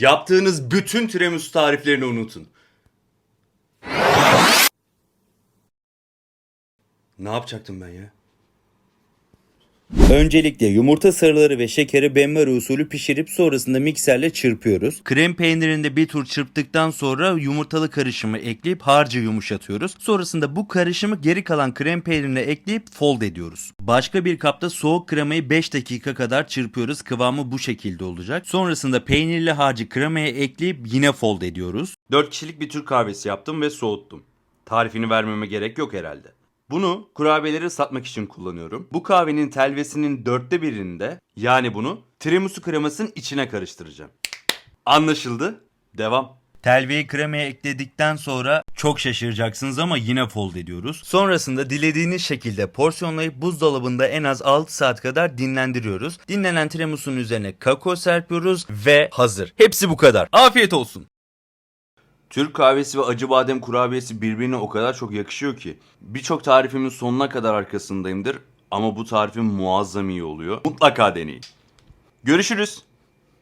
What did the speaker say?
Yaptığınız bütün tiramisu tariflerini unutun. Ne yapacaktım ben ya? Öncelikle yumurta sarıları ve şekeri benmari usulü pişirip sonrasında mikserle çırpıyoruz. Krem peynirinde bir tur çırptıktan sonra yumurtalı karışımı ekleyip harca yumuşatıyoruz. Sonrasında bu karışımı geri kalan krem peynirine ekleyip fold ediyoruz. Başka bir kapta soğuk kremayı 5 dakika kadar çırpıyoruz. Kıvamı bu şekilde olacak. Sonrasında peynirli harcı kremaya ekleyip yine fold ediyoruz. 4 kişilik bir Türk kahvesi yaptım ve soğuttum. Tarifini vermeme gerek yok herhalde. Bunu kurabiyeleri satmak için kullanıyorum. Bu kahvenin telvesinin dörtte birinde yani bunu tiramisu kremasının içine karıştıracağım. Anlaşıldı. Devam. Telveyi kremaya ekledikten sonra çok şaşıracaksınız ama yine fold ediyoruz. Sonrasında dilediğiniz şekilde porsiyonlayıp buzdolabında en az 6 saat kadar dinlendiriyoruz. Dinlenen tiramisu'nun üzerine kakao serpiyoruz ve hazır. Hepsi bu kadar. Afiyet olsun. Türk kahvesi ve acı badem kurabiyesi birbirine o kadar çok yakışıyor ki. Birçok tarifimin sonuna kadar arkasındayımdır ama bu tarifim muazzam iyi oluyor. Mutlaka deneyin. Görüşürüz.